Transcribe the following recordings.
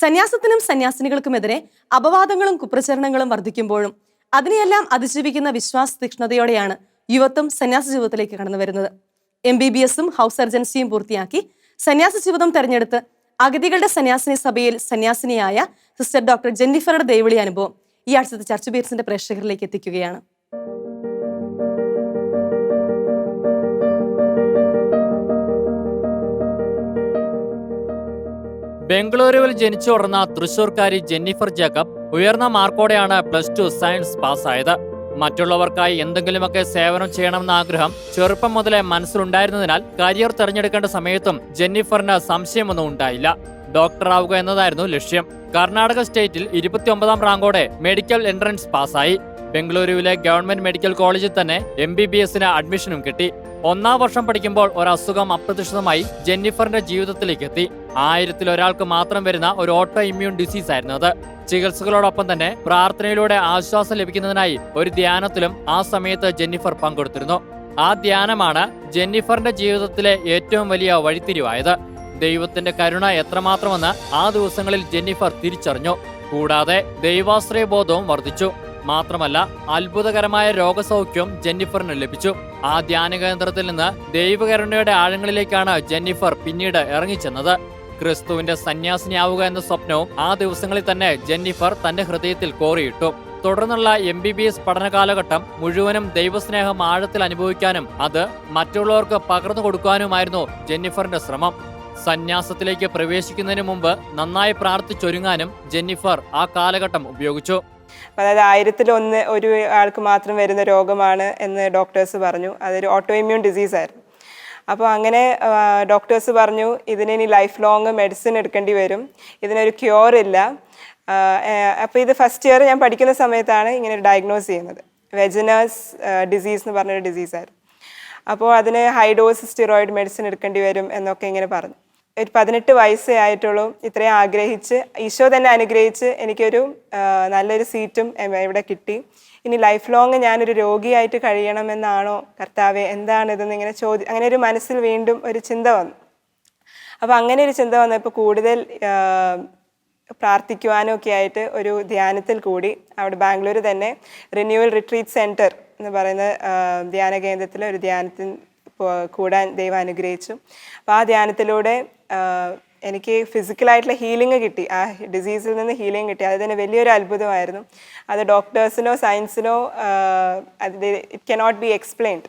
സന്യാസത്തിനും സന്യാസിനികൾക്കുമെതിരെ അപവാദങ്ങളും കുപ്രചരണങ്ങളും വർദ്ധിക്കുമ്പോഴും അതിനെയെല്ലാം അതിജീവിക്കുന്ന വിശ്വാസ തീക്ഷ്ണതയോടെയാണ് യുവത്വം സന്യാസ ജീവിതത്തിലേക്ക് കടന്നു വരുന്നത്. എം ബി ബി എസും ഹൗസ് സർജൻസിയും പൂർത്തിയാക്കി സന്യാസ ജീവിതം തെരഞ്ഞെടുത്ത് അഗതികളുടെ സന്യാസിനി സഭയിൽ സന്യാസിനിയായ സിസ്റ്റർ ഡോക്ടർ ജെന്നിഫറുടെ ദൈവളി അനുഭവം ഈ ആഴ്ചത്തെ ചർച്ച ബീർസിന്റെ പ്രേക്ഷകരിലേക്ക് എത്തിക്കുകയാണ്. ബംഗളൂരുവിൽ ജനിച്ചു വളർന്ന തൃശൂർക്കാരി ജെന്നിഫർ ജേക്കബ് ഉയർന്ന മാർക്കോടെയാണ് പ്ലസ് ടു സയൻസ് പാസ്സായത്. മറ്റുള്ളവർക്കായി എന്തെങ്കിലുമൊക്കെ സേവനം ചെയ്യണമെന്ന ആഗ്രഹം ചെറുപ്പം മുതലേ മനസ്സിലുണ്ടായിരുന്നതിനാൽ കരിയർ തെരഞ്ഞെടുക്കേണ്ട സമയത്തും ജെന്നിഫറിന് സംശയമൊന്നും ഉണ്ടായില്ല. ഡോക്ടറാവുക എന്നതായിരുന്നു ലക്ഷ്യം. കർണാടക സ്റ്റേറ്റിൽ ഇരുപത്തിയൊമ്പതാം റാങ്കോടെ മെഡിക്കൽ എൻട്രൻസ് പാസ്സായി. ബംഗളൂരുവിലെ ഗവൺമെന്റ് മെഡിക്കൽ കോളേജിൽ തന്നെ എം ബി ബി എസിന് അഡ്മിഷനും കിട്ടി. ഒന്നാം വർഷം പഠിക്കുമ്പോൾ ഒരു അസുഖം അപ്രതീക്ഷിതമായി ജെന്നിഫറിന്റെ ജീവിതത്തിലേക്ക് എത്തി ആയിരത്തിൽ ഒരാൾക്ക് മാത്രം വരുന്ന ഒരു ഓട്ടോ ഇമ്മ്യൂൺ ഡിസീസ് ആയിരുന്നു അത്. ചികിത്സകളോടൊപ്പം തന്നെ പ്രാർത്ഥനയിലൂടെ ആശ്വാസം ലഭിക്കുന്നതിനായി ഒരു ധ്യാനത്തിലും ആ സമയത്ത് ജെന്നിഫർ പങ്കെടുത്തിരുന്നു. ആ ധ്യാനമാണ് ജെന്നിഫറിന്റെ ജീവിതത്തിലെ ഏറ്റവും വലിയ വഴിത്തിരിവായത്. ദൈവത്തിന്റെ കരുണ എത്രമാത്രമെന്ന് ആ ദിവസങ്ങളിൽ ജെന്നിഫർ തിരിച്ചറിഞ്ഞു. കൂടാതെ ദൈവാശ്രയ ബോധവും വർദ്ധിച്ചു. മാത്രമല്ല അത്ഭുതകരമായ രോഗസൗഖ്യം ജെന്നിഫറിന് ലഭിച്ചു. ആ ധ്യാന കേന്ദ്രത്തിൽ നിന്ന് ദൈവകരുണയുടെ ആഴങ്ങളിലേക്കാണ് ജെന്നിഫർ പിന്നീട് ഇറങ്ങിച്ചെന്നത്. ക്രിസ്തുവിന്റെ സന്യാസിനിയാവുക എന്ന സ്വപ്നവും ആ ദിവസങ്ങളിൽ തന്നെ ജെന്നിഫർ തന്റെ ഹൃദയത്തിൽ കോറിയിട്ടു. തുടർന്നുള്ള എം ബി ബി എസ് പഠന കാലഘട്ടം മുഴുവനും ദൈവസ്നേഹം ആഴത്തിൽ അനുഭവിക്കാനും അത് മറ്റുള്ളവർക്ക് പകർന്നു കൊടുക്കാനുമായിരുന്നു ജെന്നിഫറിന്റെ ശ്രമം. സന്യാസത്തിലേക്ക് പ്രവേശിക്കുന്നതിന് മുമ്പ് നന്നായി പ്രാർത്ഥിച്ചൊരുങ്ങാനും ജെന്നിഫർ ആ കാലഘട്ടം ഉപയോഗിച്ചു. അതായത് ആയിരത്തിൽ ഒന്ന് ഒരു ആൾക്ക് മാത്രം വരുന്ന രോഗമാണ് എന്ന് ഡോക്ടേഴ്സ് പറഞ്ഞു. അതൊരു ഓട്ടോ ഇമ്മ്യൂൺ ഡിസീസായിരുന്നു അപ്പോൾ അങ്ങനെ ഡോക്ടേഴ്സ് പറഞ്ഞു ഇതിന് ഇനി ലൈഫ് ലോങ് മെഡിസിൻ എടുക്കേണ്ടി വരും. ഇതിനൊരു ക്യൂർ ഇല്ല. അപ്പോൾ ഇത് ഫസ്റ്റ് ഇയർ ഞാൻ പഠിക്കുന്ന സമയത്താണ് ഇങ്ങനെ ഡയഗ്നോസ് ചെയ്യുന്നത്. വെജിനേഴ്സ് ഡിസീസ് എന്ന് പറഞ്ഞൊരു ഡിസീസായിരുന്നു അപ്പോൾ അതിന് ഹൈ ഡോസ് സ്റ്റിറോയിഡ് മെഡിസിൻ എടുക്കേണ്ടി വരും എന്നൊക്കെ ഇങ്ങനെ പറഞ്ഞു. ഒരു പതിനെട്ട് വയസ്സേ ആയിട്ടുള്ളൂ. ഇത്രയും ആഗ്രഹിച്ച് ഈശോ തന്നെ അനുഗ്രഹിച്ച് എനിക്കൊരു നല്ലൊരു സീറ്റും ഇവിടെ കിട്ടി. ഇനി ലൈഫ് ലോങ് ഞാനൊരു രോഗിയായിട്ട് കഴിയണമെന്നാണോ കർത്താവെ? എന്താണ് ഇതെന്ന് ഇങ്ങനെ ചോദ്യം അങ്ങനെ ഒരു മനസ്സിൽ വീണ്ടും ഒരു ചിന്ത വന്നു. അപ്പോൾ അങ്ങനെ ഒരു ചിന്ത വന്നപ്പോൾ കൂടുതൽ പ്രാർത്ഥിക്കുവാനൊക്കെ ആയിട്ട് ഒരു ധ്യാനത്തിൽ കൂടി അവിടെ ബാംഗ്ലൂർ തന്നെ റിന്യൂവൽ റിട്രീറ്റ് സെന്റർ എന്ന് പറയുന്ന ധ്യാന കേന്ദ്രത്തിൽ ഒരു ധ്യാനത്തിൽ കൂടാൻ ദൈവം അനുഗ്രഹിച്ചു. അപ്പോൾ ആ ധ്യാനത്തിലൂടെ എനിക്ക് ഫിസിക്കലായിട്ടുള്ള ഹീലിംഗ് കിട്ടി. ആ ഡിസീസിൽ നിന്ന് ഹീലിംഗ് കിട്ടി. അത് തന്നെ വലിയൊരു അത്ഭുതമായിരുന്നു. അത് ഡോക്ടേഴ്സിനോ സയൻസിനോ അത് it cannot be explained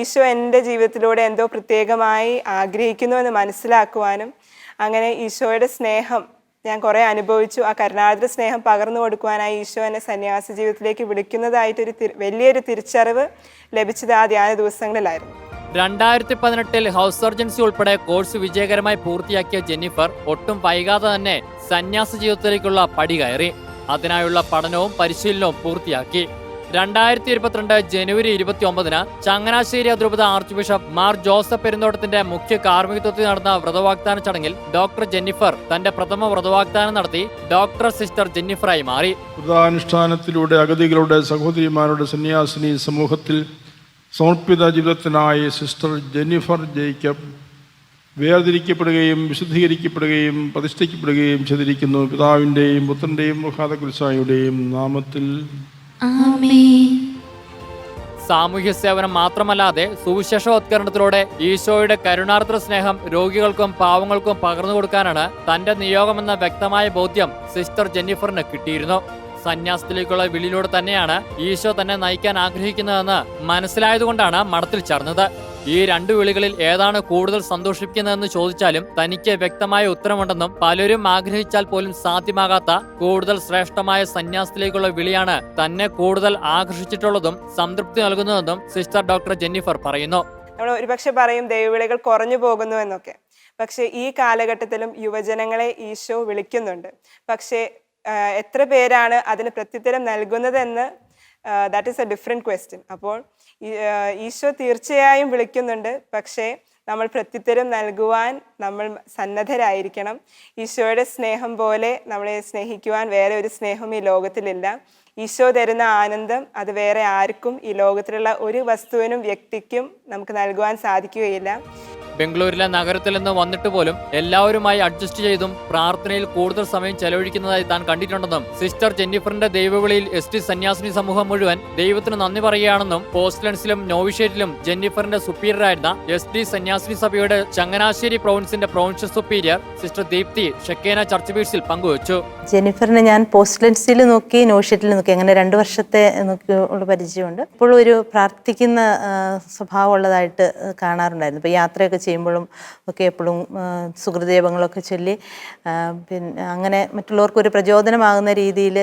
Isho എന്റെ ജീവിതത്തിലൂടെ എന്തോ പ്രത്യേകമായി ആഗ്രഹിക്കുന്നു എന്ന് മനസ്സിലാക്കുവാനും അങ്ങനെ ഈശോയുടെ സ്നേഹം ഞാൻ കുറേ അനുഭവിച്ചു. ആ കരുണാർദ്ര സ്നേഹം പകർന്നു കൊടുക്കുവാനായി ഈശോ എന്നെ സന്യാസ ജീവിതത്തിലേക്ക് വിളിക്കുന്നതായിട്ടൊരു വലിയൊരു തിരിച്ചറിവ് ലഭിച്ചത് ആ ധ്യാന ദിവസങ്ങളിലായിരുന്നു. രണ്ടായിരത്തി പതിനെട്ടിൽ ഹൗസ് സർജൻസി ഉൾപ്പെടെ കോഴ്സ് വിജയകരമായി പൂർത്തിയാക്കിയ ജെന്നിഫർ ഒട്ടും വൈകാതെ തന്നെ സന്യാസ ജീവിതത്തിലേക്കുള്ള പടി കയറി. അതിനായുള്ള പഠനവും പരിശീലനവും പൂർത്തിയാക്കി. രണ്ടായിരത്തി ഇരുപത്തിരണ്ട് ജനുവരി ഇരുപത്തി ഒമ്പതിന് ചങ്ങനാശ്ശേരി അതിരൂപത ആർച്ച് ബിഷപ്പ് മാർ ജോസഫ് പെരുന്തോട്ടത്തിന്റെ മുഖ്യ കാർമ്മികത്വത്തിൽ നടന്ന വ്രതവാഗ്ദാന ചടങ്ങിൽ ഡോക്ടർ ജെന്നിഫർ തന്റെ പ്രഥമ വ്രതവാഗ്ദാനം നടത്തി ഡോക്ടർ സിസ്റ്റർ ജെന്നിഫറായി മാറി. വ്രതാനുഷ്ഠാനത്തിലൂടെ അഗതികളുടെ സഹോദരിമാരുടെ സന്യാസിനി സമൂഹത്തിൽ സമർപ്പിത ജീവിതത്തിനായി സിസ്റ്റർ ജെന്നിഫർ ജേക്കബ് വേർതിരിക്കപ്പെടുകയും വിശുദ്ധീകരിക്കപ്പെടുകയും പ്രതിഷ്ഠിക്കപ്പെടുകയും ചെയ്തിരിക്കുന്നു. പിതാവിന്റെയും പുത്രന്റെയും മുഖാതകുൽസായുടെയും നാമത്തിൽ. ആമേൻ. സാമൂഹ്യ സേവനം മാത്രമല്ലാതെ സുവിശേഷവത്കരണത്തിലൂടെ ഈശോയുടെ കരുണാർദ്ര സ്നേഹം രോഗികൾക്കും പാവങ്ങൾക്കും പകർന്നു കൊടുക്കാനാണ് തന്റെ നിയോഗമെന്ന വ്യക്തമായ ബോധ്യം സിസ്റ്റർ ജെന്നിഫറിന് കിട്ടിയിരുന്നു. സന്യാസത്തിലേക്കുള്ള വിളിയിലൂടെ തന്നെയാണ് ഈശോ തന്നെ നയിക്കാൻ ആഗ്രഹിക്കുന്നതെന്ന് മനസ്സിലായതുകൊണ്ടാണ് മഠത്തിൽ ചേർന്നത്. ഈ രണ്ടു വിളികളിൽ ഏതാണ് കൂടുതൽ സന്തോഷിപ്പിക്കുന്നതെന്ന് ചോദിച്ചാലും തനിക്ക് വ്യക്തമായ ഉത്തരമുണ്ടെന്നും പലരും ആഗ്രഹിച്ചാൽ പോലും സാധ്യമാകാത്ത കൂടുതൽ ശ്രേഷ്ഠമായ സന്യാസത്തിലേക്കുള്ള വിളിയാണ് തന്നെ കൂടുതൽ ആകർഷിച്ചിട്ടുള്ളതും സംതൃപ്തി നൽകുന്നതെന്നും സിസ്റ്റർ ഡോക്ടർ ജെന്നിഫർ പറയുന്നു. നമ്മൾ ഒരുപക്ഷെ പറയും ദൈവവിളികൾ കുറഞ്ഞു പോകുന്നു എന്നൊക്കെ. പക്ഷേ ഈ കാലഘട്ടത്തിലും യുവജനങ്ങളെ ഈശോ വിളിക്കുന്നുണ്ട്. പക്ഷേ എത്ര പേരാണ് അതിന് പ്രത്യുത്തരം നൽകുന്നതെന്ന് that is a different question അപ്പോൾ ഈശോ തീർച്ചയായും വിളിക്കുന്നുണ്ട്. പക്ഷേ നമ്മൾ പ്രത്യുത്തരം നൽകുവാൻ നമ്മൾ സന്നദ്ധരായിരിക്കണം. ഈശോയുടെ സ്നേഹം പോലെ നമ്മളെ സ്നേഹിക്കുവാൻ വേറെ ഒരു സ്നേഹം ഈ ലോകത്തിലില്ല. ഈശോ തരുന്ന ആനന്ദം അത് വേറെ ആർക്കും ഈ ലോകത്തിലുള്ള ഒരു വസ്തുവിനും വ്യക്തിക്കും നമുക്ക് നൽകുവാൻ സാധിക്കുകയില്ല. ബംഗളൂരിലെ നഗരത്തിൽ നിന്ന് വന്നിട്ട് പോലും എല്ലാവരുമായി അഡ്ജസ്റ്റ് ചെയ്തും പ്രാർത്ഥനയിൽ കൂടുതൽ സമയം ചെലവഴിക്കുന്നതായി താൻ കണ്ടിട്ടുണ്ടെന്നും സിസ്റ്റർ ജെന്നിഫറിന്റെ ദൈവവിളിയിൽ എസ് ടി സന്യാസിനി സമൂഹം മുഴുവൻ ദൈവത്തിന് നന്ദി പറയുകയാണെന്നും പോസ്റ്റ്ലൻസിലും നോവിഷേറ്റിലും ജെന്നിഫറിന്റെ സുപ്പീരിയറായിരുന്ന എസ് ടി സന്യാസിനി സഭയുടെ Changanassery പ്രൊവിൻസിന്റെ provincial superior sister Deepthi Shekinah church ബീഡ്സിൽ പങ്കുവച്ചു. ജെന്നിഫറിനെ ഞാൻ പോസ്റ്റ്ലൻസിൽ നോക്കി നോവിഷേറ്റിൽ നോക്കി അങ്ങനെ രണ്ട് വർഷത്തെ ഉള്ള പരിചയമുണ്ട്. ഇപ്പോഴും ഒരു പ്രാർത്ഥിക്കുന്ന സ്വഭാവമുള്ളതായിട്ട് കാണാറുണ്ടായിരുന്നു. ഇപ്പോൾ യാത്രയൊക്കെ ചെയ്യുമ്പോഴും ഒക്കെ എപ്പോഴും സുഹൃദേവങ്ങളൊക്കെ ചൊല്ലി പിന്നെ അങ്ങനെ മറ്റുള്ളവർക്ക് ഒരു പ്രചോദനമാകുന്ന രീതിയിൽ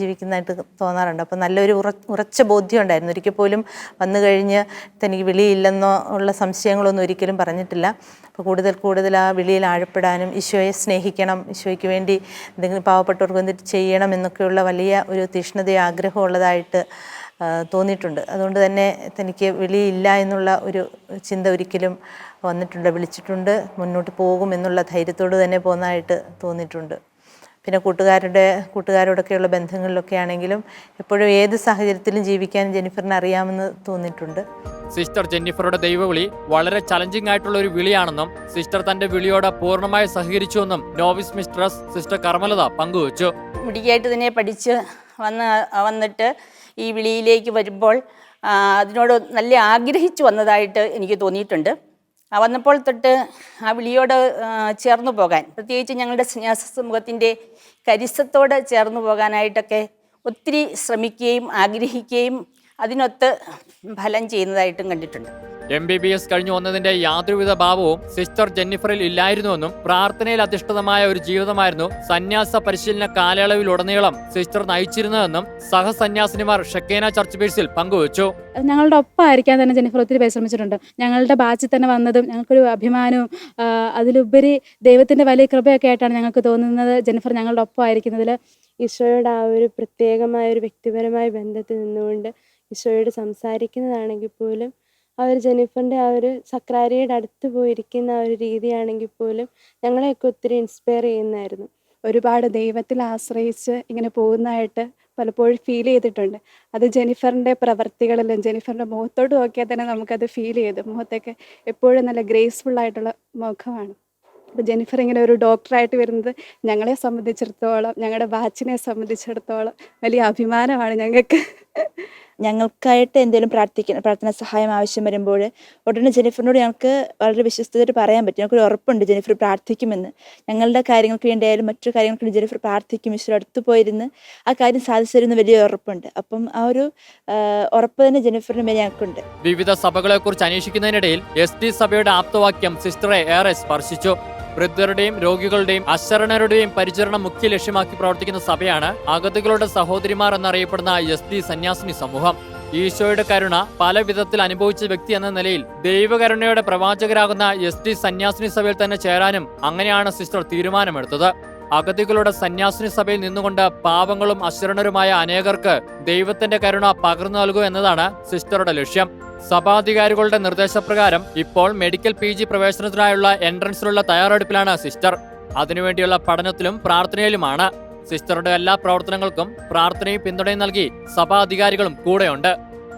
ജീവിക്കുന്നതായിട്ട് തോന്നാറുണ്ട്. അപ്പോൾ നല്ലൊരു ഉറ ഉറച്ച ബോധ്യം ഉണ്ടായിരുന്നു. ഒരിക്കൽ പോലും വന്നു കഴിഞ്ഞ് തനിക്ക് വിളിയില്ലെന്നോ ഉള്ള സംശയങ്ങളൊന്നും ഒരിക്കലും പറഞ്ഞിട്ടില്ല. അപ്പോൾ കൂടുതൽ കൂടുതൽ ആ വിളിയിൽ ആഴപ്പെടാനും ഈശോയെ സ്നേഹിക്കണം ഈശോയ്ക്ക് വേണ്ടി എന്തെങ്കിലും പാവപ്പെട്ടവർക്ക് എന്ത് ചെയ്യണം എന്നൊക്കെയുള്ള വലിയ ഒരു തീഷ്ണതയും ആഗ്രഹമുള്ളതായിട്ട് തോന്നിയിട്ടുണ്ട്. അതുകൊണ്ട് തന്നെ തനിക്ക് വിളിയില്ല എന്നുള്ള ഒരു ചിന്ത ഒരിക്കലും വന്നിട്ടുണ്ട്. വിളിച്ചിട്ടുണ്ട് മുന്നോട്ട് പോകും എന്നുള്ള ധൈര്യത്തോട് തന്നെ പോകുന്നതായിട്ട് തോന്നിയിട്ടുണ്ട്. പിന്നെ കൂട്ടുകാരുടെ കൂട്ടുകാരോടൊക്കെയുള്ള ബന്ധങ്ങളിലൊക്കെ ആണെങ്കിലും എപ്പോഴും ഏത് സാഹചര്യത്തിലും ജീവിക്കാൻ ജെനിഫറിന് അറിയാമെന്ന് തോന്നിയിട്ടുണ്ട്. സിസ്റ്റർ ജെന്നിഫറുടെ ദൈവവിളി വളരെ ചലഞ്ചിങ് ആയിട്ടുള്ള ഒരു വിളിയാണെന്നും സിസ്റ്റർ തന്റെ വിളിയോട് പൂർണമായി സഹകരിച്ചുവെന്നും നോവിസ് മിസ്ട്രസ് സിസ്റ്റർ കർമ്മലത പങ്കുവച്ചു. മിടിക്കായിട്ട് തന്നെ പഠിച്ച് വന്ന് വന്നിട്ട് ഈ വിളിയിലേക്ക് വരുമ്പോൾ അതിനോട് നല്ല ആഗ്രഹിച്ചു വന്നതായിട്ട് എനിക്ക് തോന്നിയിട്ടുണ്ട്. വന്നപ്പോൾ തൊട്ട് ആ വിളിയോട് ചേർന്നു പോകാൻ പ്രത്യേകിച്ച് ഞങ്ങളുടെ സന്യാസ സമൂഹത്തിന്റെ കരിസത്തോട് ചേർന്നു പോകാനായിട്ടൊക്കെ ഒത്തിരി ശ്രമിക്കുകയും ആഗ്രഹിക്കുകയും അതിനൊത്ത് ഫലം ചെയ്യുന്നതായിട്ടും കണ്ടിട്ടുണ്ട്. എം ബി ബി എസ് കഴിഞ്ഞു വന്നതിന്റെ യാതൊരുവിധ ഭാവവും സിസ്റ്റർ ജെന്നിഫറിൽ ഇല്ലായിരുന്നുവെന്നും പ്രാർത്ഥനയിൽ അധിഷ്ഠിതമായ ഒരു ജീവിതമായിരുന്നു സന്യാസ പരിശീലന കാലയളവിൽ കാലയളവിലുടനീളം സിസ്റ്റർ നയിച്ചിരുന്നതെന്നും സഹസന്യാസിനിമാർ ഷക്കേന ചർച്ച് ബീഡ്സിൽ പങ്കുവച്ചു. ഞങ്ങളുടെ ഒപ്പമായിരിക്കാൻ തന്നെ ജെന്നിഫർ ഒത്തിരി പരിശ്രമിച്ചിട്ടുണ്ട്. ഞങ്ങളുടെ ബാച്ചിൽ തന്നെ വന്നതും ഞങ്ങൾക്കൊരു അഭിമാനവും അതിലുപരി ദൈവത്തിന്റെ വലിയ കൃപയൊക്കെ ആയിട്ടാണ് ഞങ്ങൾക്ക് തോന്നുന്നത്. ജെന്നിഫർ ഞങ്ങളുടെ ഒപ്പമായിരിക്കുന്നതിൽ ഈശോയുടെ ആ ഒരു പ്രത്യേകമായ ഒരു വ്യക്തിപരമായ ബന്ധത്തിൽ നിന്നുകൊണ്ട് ഈശോയോട് സംസാരിക്കുന്നതാണെങ്കിൽ പോലും ആ ഒരു ജെനിഫറിന്റെ ആ ഒരു സക്രാരിയുടെ അടുത്ത് പോയിരിക്കുന്ന ആ ഒരു രീതിയാണെങ്കിൽ പോലും ഞങ്ങളെയൊക്കെ ഒത്തിരി ഇൻസ്പയർ ചെയ്യുന്നതായിരുന്നു. ഒരുപാട് ദൈവത്തിൽ ആശ്രയിച്ച് ഇങ്ങനെ പോകുന്നതായിട്ട് പലപ്പോഴും ഫീൽ ചെയ്തിട്ടുണ്ട്. അത് ജെനിഫറിന്റെ പ്രവർത്തികളിലും ജെനിഫറിന്റെ മുഖത്തോട് നോക്കിയാൽ തന്നെ നമുക്കത് ഫീൽ ചെയ്തു. മുഖത്തൊക്കെ എപ്പോഴും നല്ല ഗ്രേസ്ഫുൾ ആയിട്ടുള്ള മുഖമാണ്. അപ്പോൾ ജെനിഫർ ഇങ്ങനെ ഒരു ഡോക്ടറായിട്ട് വരുന്നത് ഞങ്ങളെ സംബന്ധിച്ചിടത്തോളം ഞങ്ങളുടെ ബാച്ചിനെ സംബന്ധിച്ചിടത്തോളം വലിയ അഭിമാനമാണ് ഞങ്ങൾക്ക്. ഞങ്ങൾക്കായിട്ട് എന്തെങ്കിലും പ്രാർത്ഥിക്കണം പ്രാർത്ഥന സഹായം ആവശ്യം വരുമ്പോൾ ഉടനെ ജെനിഫറിനോട് ഞങ്ങൾക്ക് വളരെ വിശ്വസ്തയോട് പറയാൻ പറ്റും. ഞങ്ങൾക്കൊരു ഉറപ്പുണ്ട് ജെനിഫർ പ്രാർത്ഥിക്കുമെന്ന്. ഞങ്ങളുടെ കാര്യങ്ങൾക്ക് വേണ്ടിയായാലും മറ്റു കാര്യങ്ങൾക്ക് വേണ്ടി ജെനിഫർ പ്രാർത്ഥിക്കും. ഈശ്വര അടുത്ത് പോയിരുന്ന് ആ കാര്യം സാധിച്ചു തരുന്ന വലിയ ഉറപ്പുണ്ട്. അപ്പം ആ ഒരു ഉറപ്പ് തന്നെ ജെനിഫറിന് മേലെ ഞങ്ങൾക്കുണ്ട്. വിവിധ സഭകളെക്കുറിച്ച് അന്വേഷിക്കുന്നതിനിടയിൽ എസ് ടി സഭയുടെ ആപ്തവാക്യം സിസ്റ്ററെ ഏറെ സ്പർശിച്ചു. വൃദ്ധരുടെയും രോഗികളുടെയും അശരണരുടെയും പരിചരണം മുഖ്യ ലക്ഷ്യമാക്കി പ്രവർത്തിക്കുന്ന സഭയാണ് അഗതികളുടെ സഹോദരിമാർ എന്നറിയപ്പെടുന്ന എസ് ഡി സന്യാസിനി സമൂഹം. ഈശോയുടെ കരുണ പല വിധത്തിൽ അനുഭവിച്ച വ്യക്തി എന്ന നിലയിൽ ദൈവകരുണയുടെ പ്രവാചകരാകുന്ന എസ് ഡി സന്യാസിനി സഭയിൽ തന്നെ ചേരാനും അങ്ങനെയാണ് സിസ്റ്റർ തീരുമാനമെടുത്തത്. അഗതികളുടെ സന്യാസിനി സഭയിൽ നിന്നുകൊണ്ട് പാവങ്ങളും അശരണരുമായ അനേകർക്ക് ദൈവത്തിന്റെ കരുണ പകർന്നു നൽകുക എന്നതാണ് സിസ്റ്ററുടെ ലക്ഷ്യം. സഭാധികാരികളുടെ നിർദ്ദേശപ്രകാരം ഇപ്പോൾ മെഡിക്കൽ പി ജി പ്രവേശനത്തിനായുള്ള എൻട്രൻസിലുള്ള തയ്യാറെടുപ്പിലാണ് സിസ്റ്റർ. അതിനുവേണ്ടിയുള്ള പഠനത്തിലും പ്രാർത്ഥനയിലുമാണ്. സിസ്റ്ററുടെ എല്ലാ പ്രവർത്തനങ്ങൾക്കും പ്രാർത്ഥനയും പിന്തുണയും നൽകി സഭാധികാരികളും കൂടെയുണ്ട്.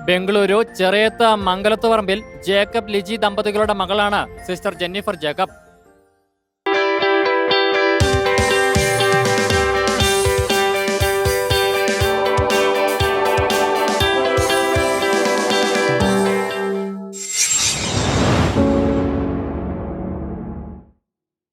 ബംഗളൂരു ചെറിയത്ത് മംഗലത്തുപറമ്പിൽ ജേക്കബ് ലിജി ദമ്പതികളുടെ മകളാണ് സിസ്റ്റർ ജെന്നിഫർ ജേക്കബ്.